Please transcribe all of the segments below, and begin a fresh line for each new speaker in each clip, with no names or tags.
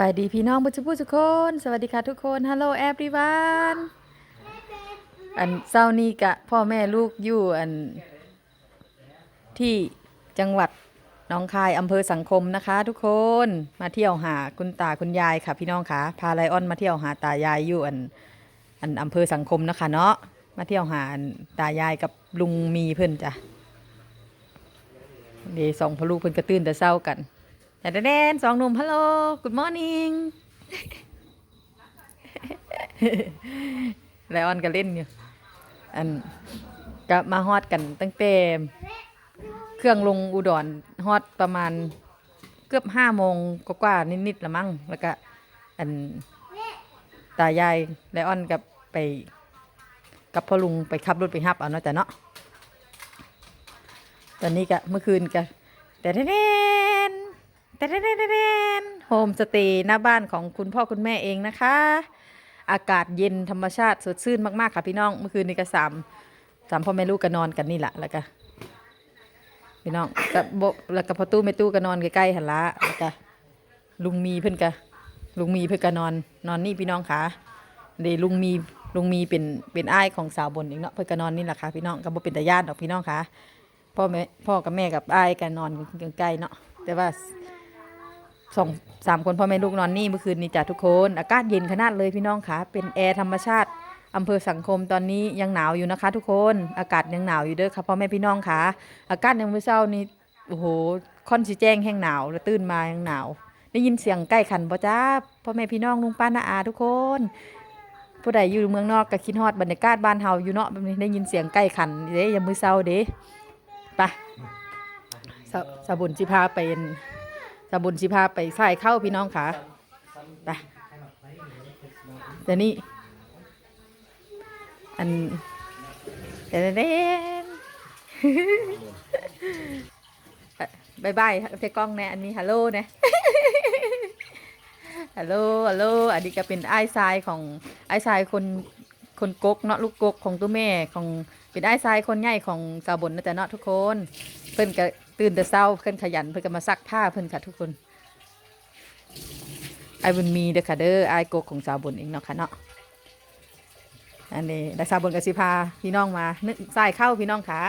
บายดีพี่น้องบุญผู้ทุกคน สวัสดีค่ะทุกคนฮัลโหลแอ r y วันอันเศร้านี้กะพ่อแม่ลูกอยู่อันที่จังหวัดน้องคายอำเภอสังคมนะคะ ทุกคนมาเที่ยวหาคุณตาคุณยายค่ะ พี่น้องค่ะพาไลออนมาเที่ยวหาตายายอยู่อันอันอำเภอสังคมนะคะเนาะมาเที่ยวหาตายายกับลุงมีเพิ่อนจ้ะเดสองพ่อลูกเพิ่อนกระตื้นแต่เศร้ากัน แต่แดนสองหนุ่มฮัลโหล good morning ไลออนก็เล่นอยู่ อันก็มาฮอดกันตั้งแต่เครื่องลงอุดรฮอดประมาณเกือบห้าโมงกว่าๆนิดๆละมั้งแล้วก็อันตายายไลออนกับไป กับพ่อลุงไปขับรถไปฮับเอาเนาะจ้ะเนาะตอนนี้ก็เมื่อคืนก็แต่แดน แต่เดนโฮมสเตย์หน้าบ้านของคุณพ่อคุณแม่เองนะคะ อากาศเย็นธรรมชาติสดชื่นมากๆค่ะพี่น้องเมื่อคืนนี้ก็สามสามพ่อแม่ลูกก็นอนกันนี่แหละแล้วก็พี่น้องกับโบแล้วก็พอตู้แม่ตู้ก็นอนใกล้ๆหันละแล้วก็ลุงมีเพิ่อนก็ลุงมีเพิ่อนก็นอนนอนนี่พี่น้องค่ะเดยวลุงมีลุงมีเป็นเป็นอ้ายของสาวบนเองเนาะเพิ่อนก็นอนนี่แหละค่ะพี่น้องก็บ่เป็นตาญาติดอกพี่น้องค่ะพ่อแม่พ่อกับแม่กับอ้ายก็นอนกันใกล้ๆเนาะแต่ว่า สองสามคนพ่อแม่ลูกนอนนี่เมื่อคืนนี้จ้ะทุกคน อากาศเย็นขนาดเลยพี่น้องคะเป็นแอร์ธรรมชาติอำเภอสังคมตอนนี้ยังหนาวอยู่นะคะ ทุกคน อากาศยังหนาวอยู่เด้อค่ะพ่อแม่พี่น้องคะอากาศยังไม่เศร้านี่โอ้โหค่อนสีแจ้งแห้งหนาวแล้วตื่นมายังหนาว ได้ยินเสียงใกล้ขันบ่จ้าพ่อแม่พี่น้องลุงป้าน้าอาทุกคน ผู้ใดอยู่เมืองนอกก็คิดฮอดบรรยากาศบ้านเฮาอยู่เนาะแบบนี้ได้ยินเสียงใกล้ขันเด้ยามมื้อเช้าเด้ไปสะสะบุญสิพาไปเอ็น ตาบุญสิพาไปใส่เข้าพี่น้องค่ะไปแต่นี่อันเดนเดนบายบายเทกล้องแน่อันนี้ฮัลโหลนะฮัลโหลฮัลโหลอันนี้ก็เป็นไอ้ทรายของไอ้ทรายคนคนกกเนาะลูกกกของตัวแม่ของเป็นไอ้ทรายคนใหญ่ของสาวบนนะแต่เนาะทุกคนเพิ่นก็ ตื่นแต่เช้าเพิ่นขยันเพิ่นก็มาซักผ้าเพิ่นค่ะทุกคนไอ้บุญมีเด้อค่ะเด้อไอ้กกของสาวบนเองเนาะค่ะเนาะอันนี้แล้วสาวบนก็สิพาพี่น้องมานึกใส่เข้าพี่น้องค่ะ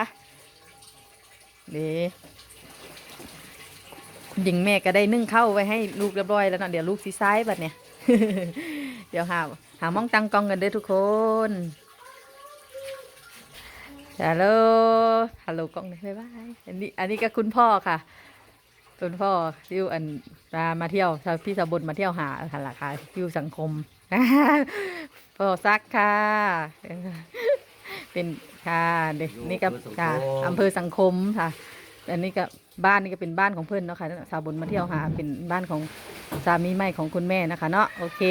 นี่คุณหญิงแม่ก็ได้นึ่งเข้าไว้ให้ลูกเรียบร้อยแล้วเนาะเดี๋ยวลูกสีซ้ายบัดเนี่ยเดี๋ยวหาหามองตังกองกันเด้อทุกคน ฮัลโหล ฮัลโหลกล้องหน่อยบ๊ายบาย อันนี้ อันนี้ก็คุณพ่อค่ะ คุณพ่อที่อยู่อันมามาเที่ยวชาวพี่สาวบนมาเที่ยวหาหันหลักค่ะที่อยู่สังคมพ่อซักค่ะ เป็นค่ะเด็กนี่ก็ค่ะอำเภอสังคมค่ะ อันนี้ก็ บ้านนี่ก็เป็นบ้านของเพื่อนเนาะค่ะสาวบนมาเที่ยวหาเป็นบ้านของสามีใหม่ของคุณแม่นะคะเนาะโอเค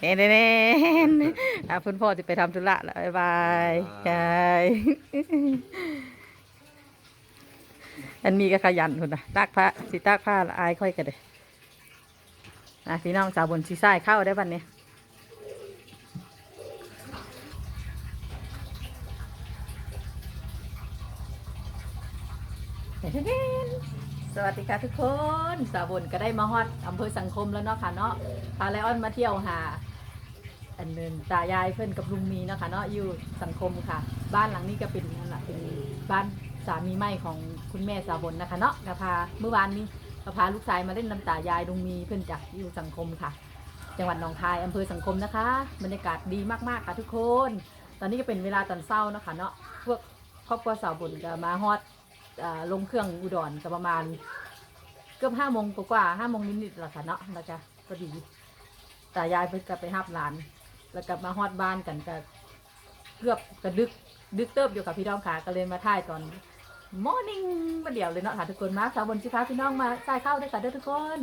เน่เน่เน่อะคุณพ่อจะไปทำธุระแล้วบ๊ายบายใช่อันมีก็ขยันคนนะตากผ้าสิตากผ้าละอายค่อยกันเลยนะพี่น้องสาวบนซีไส้เข้าได้บันเนี้ยส วัสดีค่ะทุกคนสาวบนก็ได้มาฮอดอำเภอสังคมแล้วเนาะค่ะเนาะพาไลออนมาเที่ยวหา อันเดินตายายเพื่อนกับลุงมีเนาะค่ะเนาะอยู่สังคมค่ะ บ้านหลังนี้ก็เป็นนั่นแหละเป็นบ้านสามีใหม่ของคุณแม่สาวบนนะคะเนาะก็พาเมื่อวานนี้ก็พาลูกชายมาเล่นน้ำตายายลุงมีเพื่อนจากอยู่สังคมค่ะ จังหวัดหนองคายอำเภอสังคมนะคะ บรรยากาศดีมากๆค่ะทุกคน ตอนนี้ก็เป็นเวลาตอนเช้านะคะเนาะพวกครอบครัวสาวบุญก็มาฮอด ลงเครื่องอุดรก็ประมาณเกือบห้าโมงกว่าห้าโมงนิดนิดละค่ะเนาะแล้วก็พอดีตายายเพิ่นก็ไปหับหลาน แล้วก็มาฮอดบ้านกันก็เกือบกระดึกดึกเติบอยู่กับพี่น้องค่ะก็เลยมาถ่ายตอนมอร์นิ่งมาเดี๋ยวเลยเนาะค่ะทุกคนมาสาวบนชิพาพี่น้องมาใส่เข้าด้วยกันเด้อทุกคน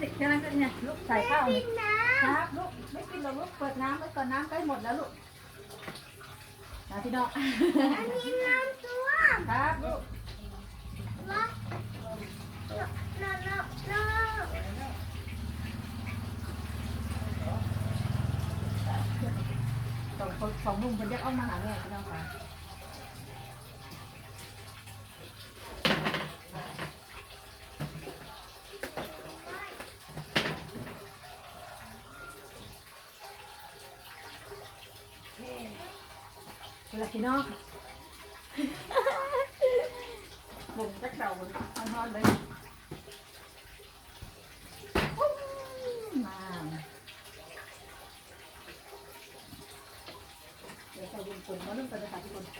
แม่เด็กกำลังจะเนี่ยลูกใส่ข้าวนี่ครับลูกไม่กินหรอกลูกเปิดน้ำไว้ก่อนน้ำใกล้หมดแล้วลูกนะพี่น้อง
อันนี้น้ำตัว
ครับลูก
วะน้ำน้ำน้
สองคนสองลุงคนเรียกเอามาหาแม่พี่น้องค่ะ เวลาพี่น้องบุงจักเต่าบนนอนๆเลยมา เดี๋ยวใส่วงกลมมาเริ่มกันเลยค่ะทุกคน เ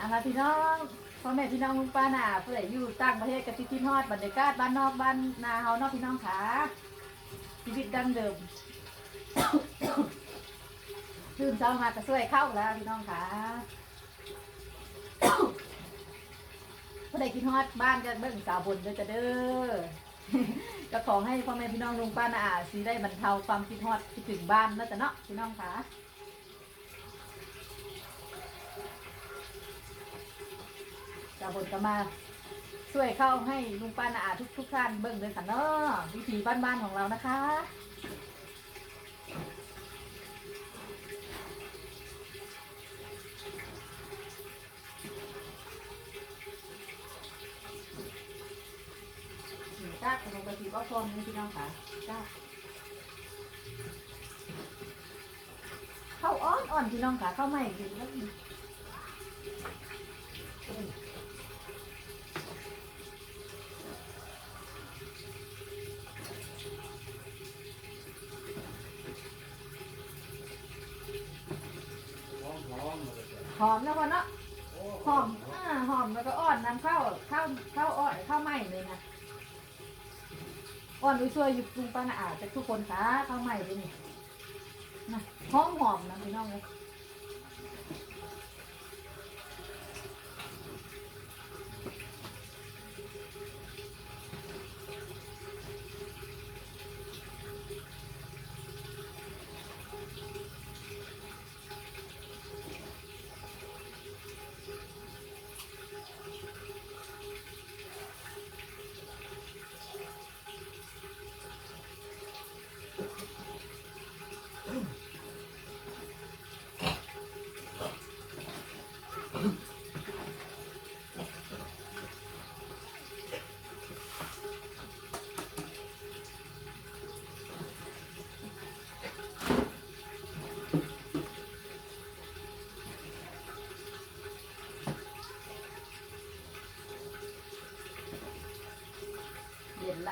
อาละพี่น้องพ่อแม่พี่น้องลุงป้าน่ะเพื่ออยู่ต่างประเทศกับที่ที่ฮอดบรรยากาศบ้านนอกบ้านนาเฮานอกพี่น้องขาชีวิตดั้งเดิมตื่นเช้ามาก็ช่วยเข้าแล้วพี่น้องขาผู้ใดคิดฮอดบ้านก็เบิ่งสาวบนเด้อจะเด้อก็ขอให้พ่อแม่พี่น้องลุงป้าน่ะสิได้บรรเทาความคิดฮอดคิดถึงบ้านนะจ้ะเนาะพี่น้องขา จะบนก็มาช่วยเข้าให้ลุงป้านาอาทุกทุกท่านเบิ่งเลยค่ะเนาะวิถีบ้านๆของเรานะคะจ้าขนมกะทิก็พร้อมนี่พี่น้องค่ะจ้าข้าวอ่อนอ่อนพี่น้องค่ะข้าวใหม่ดีแล้ว หอมแล้วพอเนาะหอมอ่าหอมแล้วก็อ่อนน้ำข้าวข้าวข้าวอ่อนข้าวไหม้เลยนะอ่อนด้ยช่วยหยุดปรุงปลาหนาอาจะทุกคนค่ะข้าวไหม้เลยนี่นะหอมหอมนะพี่น้องเลย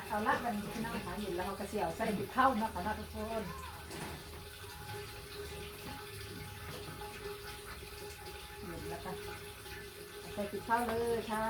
เย็นละเอาละวันนี้พี่น้องหาเย็นแล้วเขากระเสียวใส่ดิบเข้านาะค่ะทุกคนเย็นแล้วค่ะใส่ดิบเข้าเลยค่ะ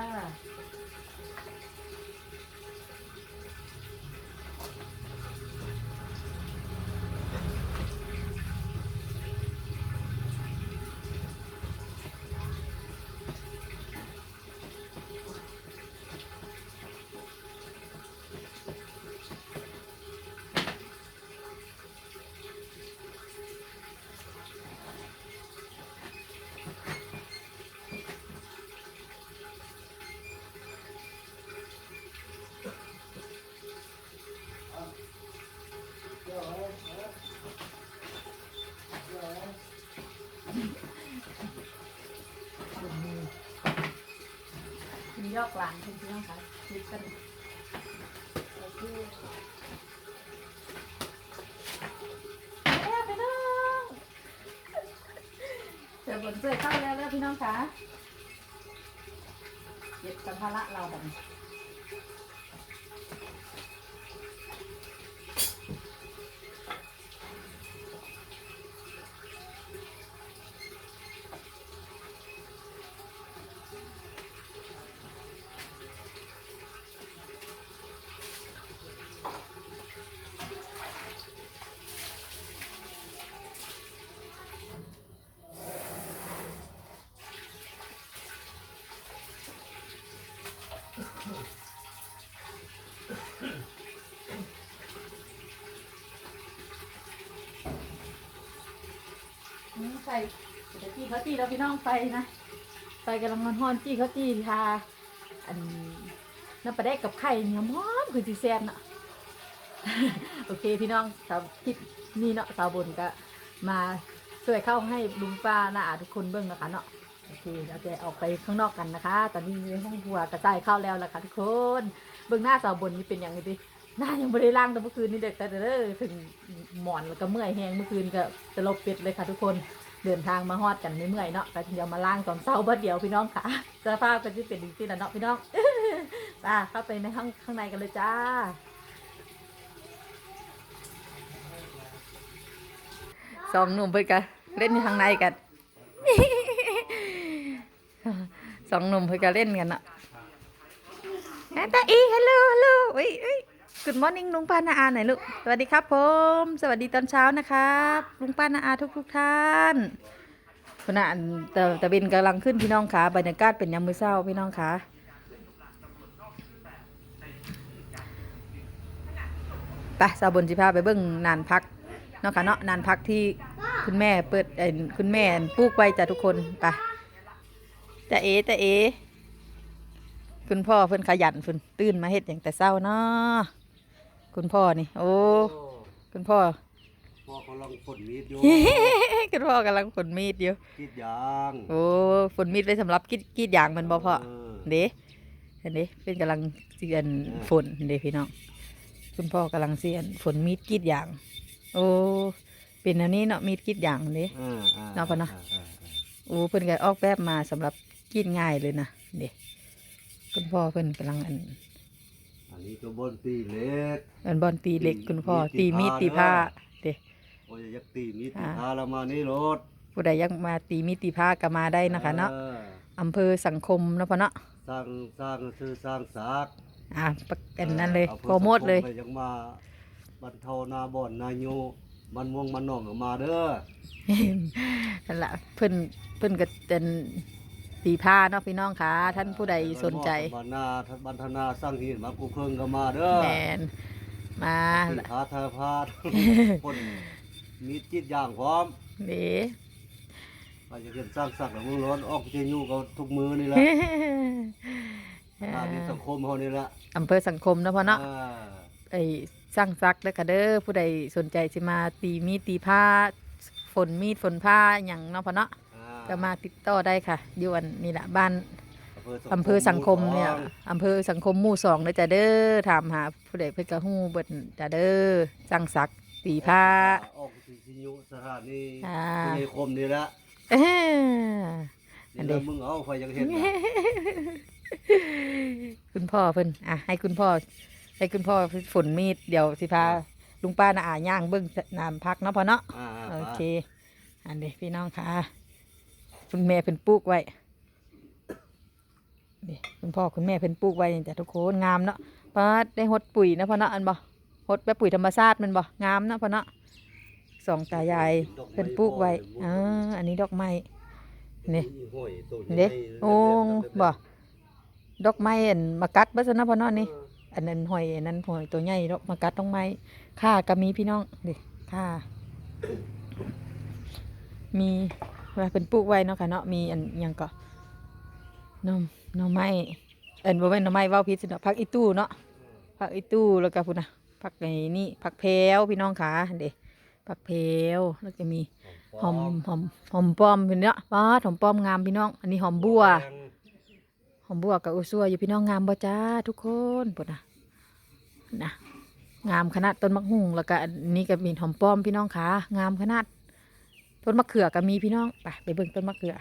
ลอกหลางคุณพี่น้องค่ะคลิปกันเดี๋ยวบนเจอเข้าแล้วแล้วพี่น้องคะเก็บสัมภาระเราแบบนี้ อืมไฟเดี๋ยวจี้เขาจี้เราพี่น้องไฟนะไฟกำลังร้อนๆจี้เขาจี้ทาอันน้ำปลาแดกกับไข่เนี่ยหอมคือจีแซ่บเนาะโอเคพี่น้องสาวคลิปนี่เนาะสาวบนก็มาช่วยเข้าให้ลุงป้าน้าอาทุกคนเบิ่งนะคะเนาะโอเคเราจะออกไปข้างนอกกันนะคะ ตอนนี้ในห้องครัวกระจายเข้าแล้วล่ะค่ะทุกคนเบิ่งหน้าสาวบนนี่เป็นอย่างไรดิหน้ายังไม่ได้ล้างแต่เมื่อคืนนี่เด็กแต่เด้อถึงหมอนแล้วก็เมื่อยแหงเมื่อคืนก็จะลบเป็ดเลยค่ะทุกคน เดินทางมาฮอดกันไม่เมื่อยเนาะก็เดี๋ยวมาล้างตอนเช้าบัดเดียวพี่น้องค่ะสภาพก็จะเป็นดีที่ละเนาะพี่น้องจ้าเข้าไปในห้องข้างในกันเลยจ้าสองหนุ่มเพื่อนกันเล่นอยู่ข้างในกันสองหนุ่มเพื่อนกันเล่นกันอะตาอีฮัลโหลฮัลโหลอุ้ยอุ้ย Good morning ลุงป้านาอาหน่อยลูก สวัสดีครับผม สวัสดีตอนเช้านะครับลุงป้านาอาทุกทุกท่านคุณน่ะอันแต่แต่เบนกำลังขึ้นพี่น้องขาบรรยากาศเป็นยามมือเช้าพี่น้องขาไปสาบนจิพาไปเบิ่งนานพักเนาะค่ะเนาะนานพักที่คุณแม่เปิดเอ่อคุณแม่ปลูกไว้จ้ะทุกคนไปแต่เอแต่เอคุณพ่อเพิ่นขยันเพิ่นตื่นมาเฮ็ดอย่างแต่เช้าเนาะ คุณพ่อนี่ โอ้ คุณพ่อ
พ่อกำลังฝนมีดอยู่
คุณพ่อกำลังฝนมีดอยู่
คิดยาง
โอ้ฝนมีดไว้สำหรับกรีดกรีดยางมันบ่พ่อ
เออ
เด้เห็นเด้เป็นกำลังเสียนฝนเด้พี่น้อง คุณพ่อกำลังเสียนฝนมีดกรีดยาง โอ้ เป็นอันนี้เนาะมีดกรีดยางเด้
อ่าอ่า
เนาะพ่อเนาะ
อ่อ่า
โอ้เพิ่นก็ออกแบบมาสำหรับกินง่ายเลยนะเด็คุณพ่อเพิ่นกำลังอัน
อั นนี้ก็บนตีเล็ก
อันบอลตีเหล็กคุณพ่อ
ตี
ตีมีด
ตี
ตีผ้า
ผ้า
เด็
โอ้ยอยากตีมีดตี
อ่า
พาเรามานี่รถ
ผู้ใดอยังมาตีมีดตีผ้าก็มาได้นะคะเนาะ
ออ
อำเภอสังคมเนาะพ่อเนาะ
สร้างสร้างซื้อสร้างสาก
อ่าประกันนั้นเลย
อา
โปรโมทเลย
ไปยังมาบรรเทานาบ่อนนาโยมันม่วงมันหน่องออกมาเด้อ
นั่นละเพิ่นเพิ่นก็เป็น ตีผ้าเนาะพี่น้องค่ะ ท่านผู้ใดสนใจ
บรรณาบรรทนาสร้างหินมากูเพิ่งก็มาเด้อ
แมนมา
ขึ้นพาเธอพาคนมีดจิตอย่างพร้อม
เด้
อาจจะเห็นสร้างสักหรือมึงร้อนออกเจยูกับทุกมือนี่แหละทางนี้สังคมเขานี่แหละ
อำเภอสังคมเนาะพ่อเนาะ
อ่า
ไอ้สร้างซักแล้วก็เด้อผู้ใดสนใจสิมาตีมีดตีผ้าฝนมีดฝนผ้าอย่างเนาะพ่อเนาะ
อ่
ก็มาติดต่อได้ค่ะอยู่อันนี่แหละบ้าน
อำ
อำเภอสังคมเนี่ยอำเภอสังคมหมู่สองเลยจ้ะเด้อถามหาผู้ใดเพิ่นก็ฮู้เบิดจ้ะเด้อสร้างซักตีผ้า
ออกสิสิยุสถานี
อ่า
ในคมนี่แหละ
เอ้ออันเดี
นี่
ยว
แหละมึงเอาไปยังเห็นนะ
คุณพ่อเพิ่นอะให้คุณพ่อให้คุณพ่อฝนมีดเดี๋ยวสิพาลุงป้านาอาย่างเบิ่งน้ำพักเนาะพ่อเนาะ
อ่า
โอเค อันนี้พี่น้องค่ะ คุณแม่เพิ่นปลูกไว้นี่คุณพ่อคุณแม่เพิ่นปลูกไว้นี่ทุกคนงามเนาะป้าดได้หดปุ๋ยนะพ่อเนาะอันบ่หดแบบปุ๋ยธรรมชาติมันบ่งามเนาะพ่อเนาะสองตายายเพิ่นปลูกไว้อ่าอันนี้ดอกไม้นี่เด้
ใหญ่
โอ้บ่ดอกไม้อันมากัดบ่ซะนะพ่อเนาะนี่อันนั้นหอยอันนั้นหอยตัวใหญ่ดอกมากัดดอกไม้ค่าก็มีพี่น้องดิค่ามี ว่าเป็นปลูกไว้เนาะค่ะเนาะมีอันหยังก็หน่อหน่อไม้เอ็นบ่แม่นหน่อไม้เว้าผิดสิเนาะผักอีตู้เนาะผักอีตู้แล้วก็พุ่นน่ะผักในนี่ผักแพรวพี่น้องขาเด้ผักแพรวแล้วก็มีหอมหอมหอมป้อมพี่เนาะว้าดหอมป้อมงามพี่น้อง อันนี้หอมบัว หอมบัวกับอุซัวอยู่พี่น้องงามบ่จ้าทุกคนปุ่นนะนะงามขนาดต้นมักหุ่งแล้วก็อันนี้ก็มีหอมป้อมพี่น้องขางามขนาดโท ต้นมะเขือก็มีพี่น้องไปไปเบิ่งต้นมะเขือ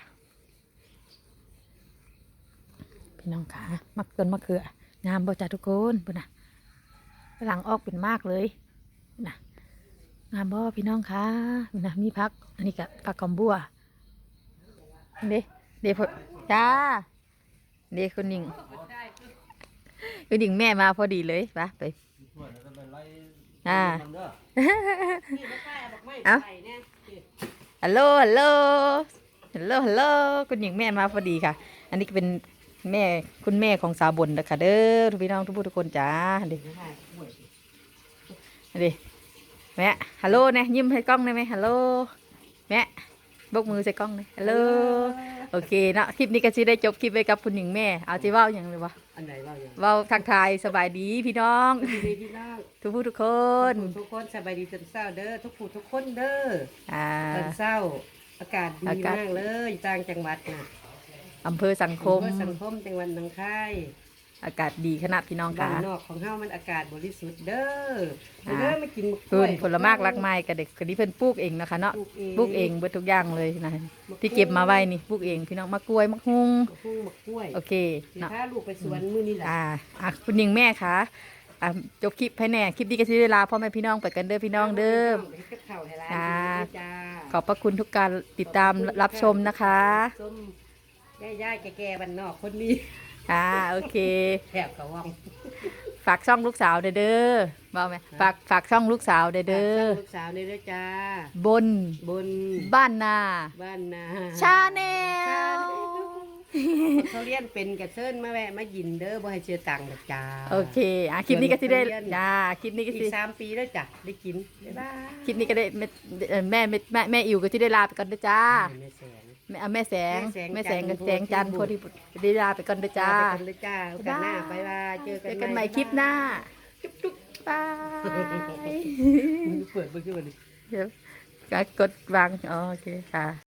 พี่น้องขามักต้นมะเขืองามบ่จ้าทุกคนปุ่นน่ะกำลังออกเป็นมากเลยปุ่นน่ะงามบ่พี่น้องคะปุ่นน่ะมีพัก อันนี้ก็ผักกอมบัวเด้เด้พอจ้าเด้คุณหญิงคุณหญิงแม่มาพอดีเลยไปไปอ่าเอ้า ฮัลโหลฮัลโหลฮัลโหลฮัลโหลคุณหญิงแม่มาพอดีค่ะ อันนี้ก็เป็นแม่คุณแม่ของสาวบนนะคะเด้อทุกพี่น้องทุกผู้ทุกคนจ้าเด็กเด็กแม่ฮัลโหลเนี่ยยิ้มให้กล้องได้ไหมฮัลโหลแม่ บกมือใส่กล้องเลยฮัลโหลโอเคเนาะคลิปนี้ก็สิได้จบคลิปไปกับคุณหญิงแม่เอาจีว่าอย่างเลยวะ
อันไหนว่าอย่าง
เว้าทักทายสบายดีพี่น้อง
ดีดีพี่น้อง
ทุกผู้ทุกคน
ทุกคนสบายดีจนเศร้าเด้อทุกผู้ทุกคนเด้อ
อ่า
ตอนเศร้า อากาศดี
อากาศ
มากเลยต่างจังหวัดนะ
อำเภอสังคม
อำเภอสังคมจังหวัดหนองคาย
อากาศดีขนาดพี่น้อง
บ้า
ค่ะ
นนอกของเฮามันอากาศบริสุทธิ์เด้อ
อ่า
เด้อมากินมะก
เพิ่
ล้วนย
ผลไม้รักไม้กับเด็กคนนี้เพิ่นปลูกเองนะคะเนาะ
ปลูกเอง
ปลูกเองเบิดทุกอย่างเลยนะที่เก็บมาไว้นี่ปลูกเองพี่น้องมะกล้วยมะฮุง
มะฮุ่งมะกล้วย
โอเค
สิ
เนาะ
พาลูกไปสวนมื้อนี้แหละ
อ่าอะคุณหญิงแม่คะอะจบคลิปให้แน่คลิปนี้ก็สิได้ลาพ่อแม่พี่น้องไปกันเด้อพี่น้องเด้อ
เฮ็ดกับข้าวให้หลาน
จ้า
กินด้วยจ้า
ขอบพระคุณทุกการติดตามรับชมนะคะ
ส้มย่ายๆแก่ๆบ้านนอกคนนี้
อ่าโอเค
แถบกะว่อง
ฝากช่องลูกสาวเด้อเด้อบอกไหมฝากฝากช่องลูกสาวเด้อเด้อ
ลูกสาวนี่เด้อจ้า
บน
บน
บ้านนา
บ้านนา
ชาแนล
เขาเรียนเป็นกระเซินมาแวะมายินเด้อบ่ให้เชื่อตังค์ดอกจ้า
โอเคอะคลิปนี้ก็สิได้
เรียน
จ้าคลิปนี้ก็
อี
สิ
กสามปีแล้วจ้ะได้กินบ๊ายบาย
คลิปนี้ก็ได้แม่เอ่อแม่แม่แม่แม่อิวก็จะได้ลาไปก่อนเด้อจ้า
แม่แสง
แม่อะแม่แสง
แม่
แม่
แส
แส
ง
งกับ
จั
แส
นทร์
งจันทร์
โพ
โพ
ธิ
ธิ
บุ
บุ
ต
ต
ร
รได้ลาไปก่อนเด้อจ้า
เจอกันเลยจ้าโอกาสหน้าบ๊ายบายเจอ
เจ
กัน
อกันใหม่คลิปหน้า
จุ๊บจุ๊บบา
ย
เปิดเบิ่งขึ้นมาดิ
เดี๋ยวก็กดวางอ๋อโอเคค่ะ